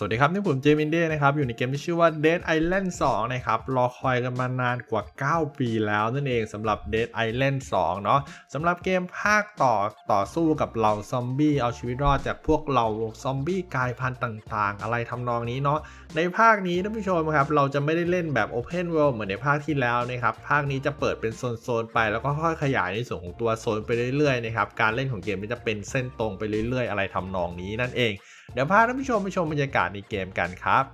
สวัสดีครับ นี่ผมเจมินเด้นะครับ อยู่ในเกมที่ชื่อว่า Dead Island 2 นะครับ รอคอยกันมานานกว่า 9 ปีแล้วนั่นเองสำหรับ Dead Island 2 เนาะสำหรับเกมภาคต่อต่อสู้กับเหล่าซอมบี้ เอาชีวิตรอดจากพวกเหล่าซอมบี้กายพันธุ์ต่างๆ อะไรทำนองนี้เนาะในภาคนี้ท่านผู้ชมครับ เราจะไม่ได้เล่นแบบ Open World เหมือนในภาคที่แล้วนะครับ ภาคนี้จะเปิดเป็นโซนๆไป แล้วก็ค่อยๆขยายในส่วนของตัวโซนไปเรื่อยๆนะครับการเล่นของเกมมันจะเป็นเส้นตรงไปเรื่อยๆ อะไรทำนองนี้นั่นเอง เดี๋ยวพาท่านผู้ชมไปชมบรรยากาศในเกมกันครับ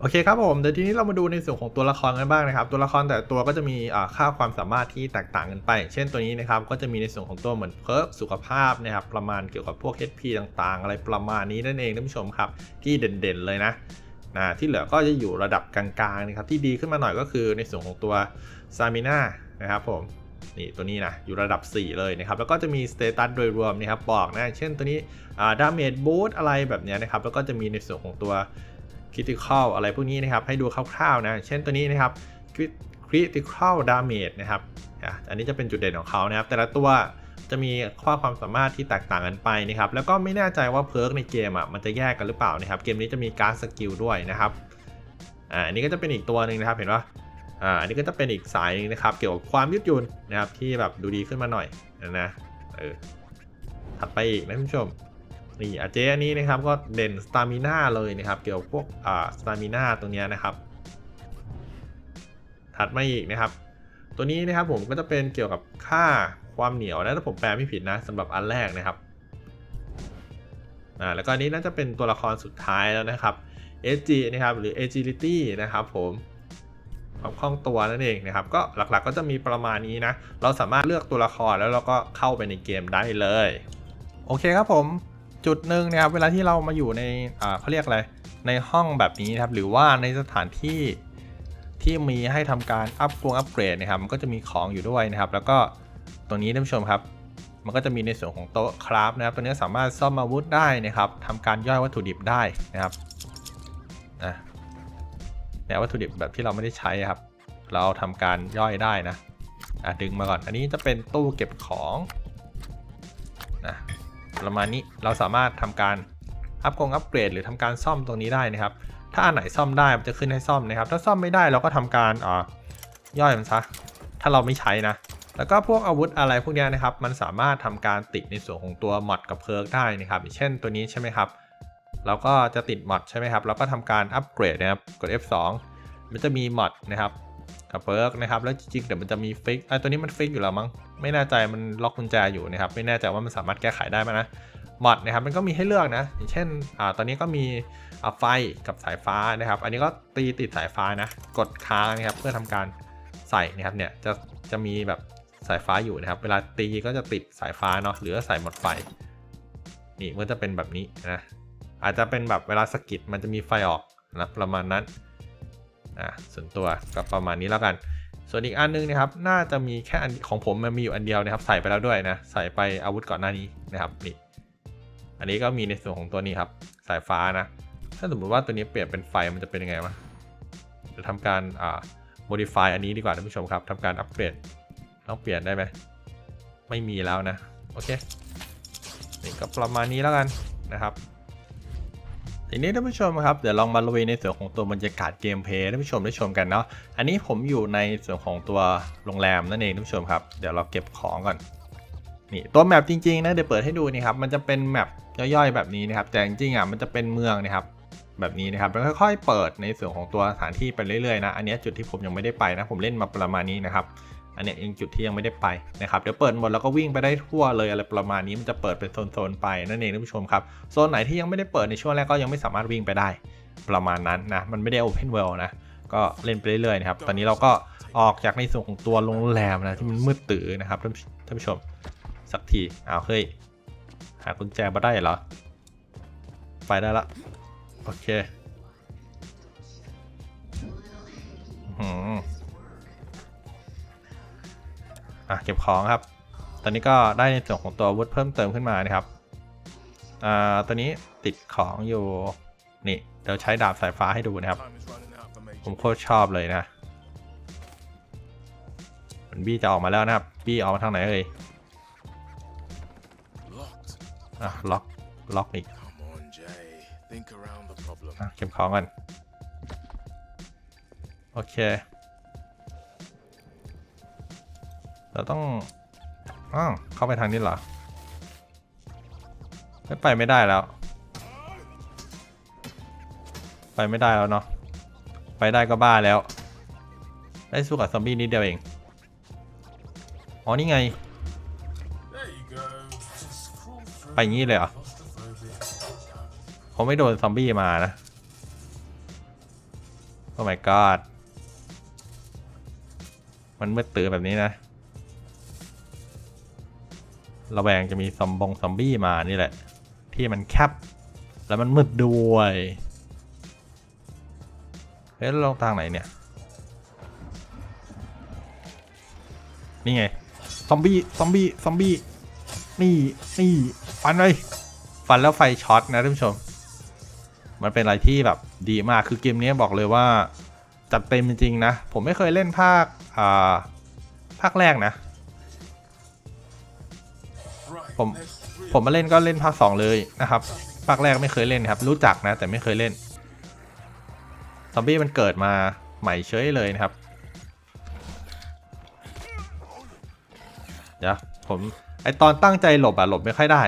โอเคครับผมเดี๋ยวทีนี้เรามาดูในส่วนของตัวละครกันบ้างนะครับ ตัวละครแต่ตัวก็จะมีอ่าค่าความสามารถที่แตกต่างกันไป เช่นตัวนี้นะครับก็จะมีในส่วนของตัวเหมือนเพิร์กสุขภาพนะครับประมาณเกี่ยวกับพวก HP ต่างๆ อะไรประมาณนี้นั่นเองท่านผู้ชมครับที่เด่นๆเลยนะนะที่เหลือก็จะอยู่ระดับกลางๆนะครับที่ดีขึ้นมาหน่อยก็คือในส่วนของตัวซามิน่านะครับผม นี่ตัวนี้นะอยู่ระดับ 4 เลยนะครับ แล้วก็จะมีสเตตัสโดยรวมนะครับบอกนะ เช่นตัวนี้ดาเมจบูสอะไรแบบนี้นะครับ แล้วก็จะมีในส่วนของตัวคริติคอลอะไรพวกนี้นะครับ ให้ดูคร่าวๆนะ เช่นตัวนี้นะครับคริติคอลดาเมจนะครับอันนี้จะเป็นจุดเด่นของเขานะครับ แต่ละตัวจะมีข้อความสามารถที่แตกต่างกันไปนะครับ แล้วก็ไม่แน่ใจว่าเพิร์กในเกมอะมันจะแยกกันหรือเปล่านะครับ เกมนี้จะมีการสกิลด้วยนะครับ อ่า อันนี้ก็จะเป็นอีกตัวหนึ่งนะครับ เห็นปะ อ่าอันนี้ก็จะเป็นอีกสายหนึงนะครับ เกี่ยวกับความยืดหยุ่นนะครับที่แบบดูดีขึ้นมาหน่อยนะนะเออถัดไปอีกนะท่านผู้ชมนี่อาเจอันนี้นะครับก็เด่นสตามิน่าเลยนะครับเกี่ยวกับพวกอ่าสตามิน่าตรงนี้นะครับ ถัดมาอีกนะครับ ตัวนี้นะครับผมก็จะเป็นเกี่ยวกับค่าความเหนียวนะถ้าผมแปลไม่ผิดนะสำหรับอันแรกนะครับอ่าแล้วก็อันนี้น่าจะเป็นตัวละครสุดท้ายแล้วนะครับ SG นะครับหรือ Agility นะครับผม ความคล่องตัวนั่นเองนะครับ ก็หลักๆก็จะมีประมาณนี้นะ เราสามารถเลือกตัวละครแล้วเราก็เข้าไปในเกมได้เลย โอเคครับผมจุดหนึ่งนะครับเวลาที่เรามาอยู่ในอ่าเขาเรียกอะไรในห้องแบบนี้นะครับ หรือว่าในสถานที่ที่มีให้ทำการอัพกรอัปเกรดนะครับ มันก็จะมีของอยู่ด้วยนะครับ แล้วก็ตรงนี้ท่านผู้ชมครับ มันก็จะมีในส่วนของโต๊ะคราฟนะครับ ตัวนี้สามารถซ่อมอาวุธได้นะครับทำการย่อยวัตถุดิบได้นะครับอะ เนี่ยวัตถุดิบแบบที่เราไม่ได้ใช้ครับ เราทำการย่อยได้นะอะดึงมาก่อน อันนี้จะเป็นตู้เก็บของนะประมาณนี้เราสามารถทำการอัพกงอัปเกรดหรือทำการซ่อมตรงนี้ได้นะครับ ถ้าอันไหนซ่อมได้มันจะขึ้นให้ซ่อมนะครับ ถ้าซ่อมไม่ได้เราก็ทำการอ่าย่อยมันซะถ้าเราไม่ใช้นะ แล้วก็พวกอาวุธอะไรพวกนี้นะครับ มันสามารถทำการติดในส่วนของตัวมอดกับเพิร์กได้นะครับ อย่างเช่นตัวนี้ใช่ไหมครับ เราก็จะติดมอดใช่ไหมครับเราก็ทำการอัปเกรดนะครับกด F2 มันจะมีมอดนะครับกับเปิร์กนะครับแล้วจริงๆเดี๋ยวมันจะมีฟิกไอ้ตัวนี้มันฟิกอยู่แล้วมั้งไม่แน่ใจมันล็อกกุญแจอยู่นะครับไม่แน่ใจว่ามันสามารถแก้ไขได้ไหมนะมอดนะครับมันก็มีให้เลือกนะ อย่างเช่นอ่าตอนนี้ก็มีอ่าไฟกับสายฟ้านะครับ อันนี้ก็ตีติดสายฟ้านะกดค้างนะครับเพื่อทำการใส่นะครับเนี่ยจะจะมีแบบสายฟ้าอยู่นะครับ เวลาตีก็จะติดสายฟ้าเนาะหรือว่าใส่หมดไฟนี่มันจะเป็นแบบนี้นะ อาจจะเป็นแบบเวลาสกิดมันจะมีไฟออกนะประมาณนั้นอะส่วนตัวก็ประมาณนี้แล้วกัน ส่วนอีกอันนึงนะครับ น่าจะมีแค่อันของผมมันมีอยู่อันเดียวนะครับ ใส่ไปแล้วด้วยนะ ใส่ไปอาวุธก่อนหน้านี้นะครับนี่อันนี้ก็มีในส่วนของตัวนี้ครับ สายฟ้านะ ถ้าสมมติว่าตัวนี้เปลี่ยนเป็นไฟมันจะเป็นยังไงวะจะทำการอ่า modify อันนี้ดีกว่าท่านผู้ชมครับทำการอัปเกรดต้องเปลี่ยนได้ไหมไม่มีแล้วนะ โอเค นี่ก็ประมาณนี้แล้วกันนะครับ ทีนี้ท่านผู้ชมครับเดี๋ยวลองมาลุยในส่วนของตัวบรรยากาศเกมเพลย์ท่านผู้ชมได้ชมกันเนาะอันนี้ผมอยู่ในส่วนของตัวโรงแรมนั่นเองท่านผู้ชมครับเดี๋ยวเราเก็บของก่อนนี่ตัวแมปจริงๆนะเดี๋ยวเปิดให้ดูนี่ครับมันจะเป็นแมปย่อยๆแบบนี้นะครับแต่จริงๆอะมันจะเป็นเมืองนะครับแบบนี้นะครับแล้วค่อยๆเปิดในส่วนของตัวสถานที่ไปเรื่อยๆนะอันนี้จุดที่ผมยังไม่ได้ไปนะผมเล่นมาประมาณนี้นะครับ อันนี้ยังจุดที่ยังไม่ได้ไปนะครับเดี๋ยวเปิดหมดแล้วก็วิ่งไปได้ทั่วเลยอะไรประมาณนี้มันจะเปิดเป็นโซนๆไปนั่นเองท่านผู้ชมครับโซนไหนที่ยังไม่ได้เปิดในช่วงแรกก็ยังไม่สามารถวิ่งไปได้ประมาณนั้นนะมันไม่ได้ Open World นะก็เล่นไปเรื่อยๆนะครับตอนนี้เราก็ออกจากในส่วนของตัวโรงแรมนะที่มันมืดตื่นนะครับท่านท่านผู้ชมสักทีอ้าวเฮ้ยหากุญแจมาได้เหรอไปได้ละโอเค อะเก็บของครับ ตอนนี้ก็ได้ในส่วนของตัวอาวุธเพิ่มเติมขึ้นมานะครับอ่าตัวนี้ติดของอยู่นี่เดี๋ยวใช้ดาบสายฟ้าให้ดูนะครับ ผมโคตรชอบเลยนะมันบี้จะออกมาแล้วนะครับ บี้ออกมาทางไหนเอ่ยอะล็อกล็อกอีกอะเก็บของกันโอเค เราต้องอ้าวเข้าไปทางนี้เหรอ ไม่ไปไม่ได้แล้ว ไปไม่ได้แล้วเนาะ ไปได้ก็บ้าแล้ว ได้สู้กับซอมบี้นิดเดียวเอง อ๋อนี่ไง ไปงี้เลยเหรอ Claustrophobic. ผมไม่โดนซอมบี้มานะโอ้ my god มันมืดตื่นแบบนี้นะ ระแวงจะมีซอมบงซอมบี้มานี่แหละ ที่มันแคบแล้วมันมืดด้วยเฮ้ยล้วลงทางไหนเนี่ย นี่ไง ซอมบี้ ซอมบี้ ซอมบี้ นี่ นี่ ฟันเลย ฟันแล้วไฟช็อตนะท่านผู้ชม มันเป็นอะไรที่แบบดีมาก คือเกมนี้บอกเลยว่า จัดเต็มจริงๆนะ ผมไม่เคยเล่นภาค อ่า ภาคแรกนะ ผมผมมาเล่นก็เล่นภาคสองเลยนะครับภาคแรกไม่เคยเล่นครับ รู้จักนะ แต่ไม่เคยเล่นซอมบี้มันเกิดมาใหม่เฉยเลยนะครับเดี๋ยวผมไอตอนตั้งใจหลบอะหลบไม่ค่อยได้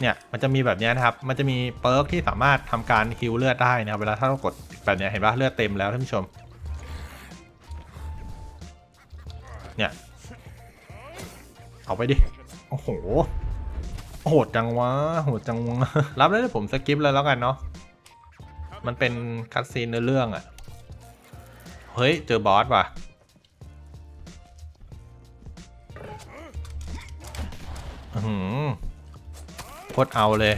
เนี่ยมันจะมีแบบนี้นะครับ มันจะมีเปิร์กที่สามารถทำการฮิลเลือดได้นะครับเวลาถ้าเรากดแบบนี้เห็นปะเลือดเต็มแล้วท่านผู้ชม เนี่ย เอาไปดิ โอ้โห โหดจังวะ โหดจังวะ รับได้ผมสกิปเลยแล้วกันเนาะ มันเป็นคัดซีนในเรื่องอะเฮ้ย เจอบอสว่ะ อื้อหือโคตรเอาเลย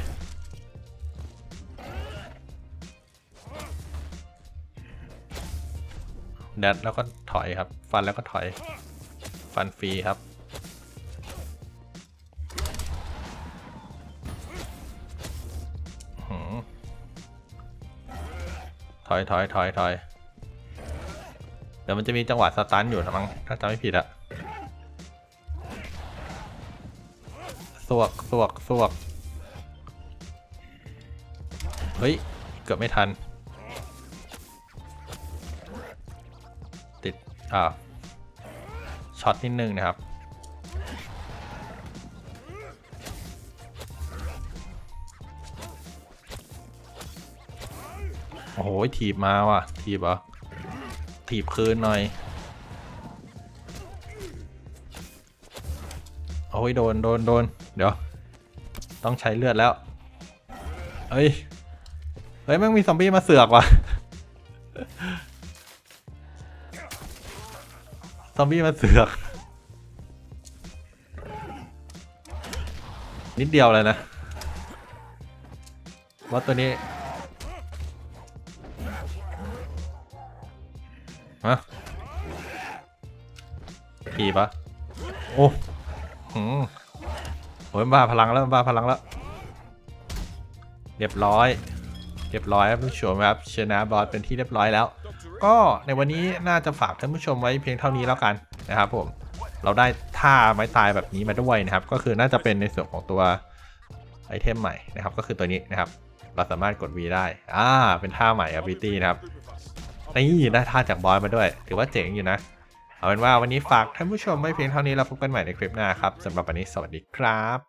แดดแล้วก็ถอยครับ ฟันแล้วก็ถอย ฟันฟรีครับ ถอยถอยถอยถอยเดี๋ยวมันจะมีจังหวะสตันอยู่นะมั้งถ้าจำไม่ผิดอะสวกสวกสวกเฮ้ย เกือบไม่ทัน ติด อ่าช็อตนิดนึงนะครับ โอ้โหถีบมาว่ะ ถีบเหรอ ถีบคืนหน่อย โอ้ยโดนโดนโดนเดี๋ยว ต้องใช้เลือดแล้ว เฮ้ย เฮ้ยแม่งมีซอมบี้มาเสือกว่ะ ซอมบี้มาเสือก นิดเดียวเลยนะว่าตัวนี้ ฮะผีปะโอ้หืมโอ้ยบ้าพลังแล้วบ้าพลังแล้ว เรียบร้อย เรียบร้อยครับผู้ชมครับชนะบอสเป็นที่เรียบร้อยแล้ว ก็ในวันนี้น่าจะฝากท่านผู้ชมไว้เพียงเท่านี้แล้วกันนะครับผมเราได้ท่าไม้ตายแบบนี้มาด้วยนะครับ ก็คือน่าจะเป็นในส่วนของตัวไอเทมใหม่นะครับ ก็คือตัวนี้นะครับ เราสามารถกด V ได้ อ่า เป็นท่าใหม่ ability นะครับ นี่ได้ท่าจากบอสมาด้วย ถือว่าเจ๋งอยู่นะ เอาเป็นว่าวันนี้ฝากท่านผู้ชมไว้เพียงเท่านี้แล้วพบกันใหม่ในคลิปหน้าครับสำหรับวันนี้สวัสดีครับ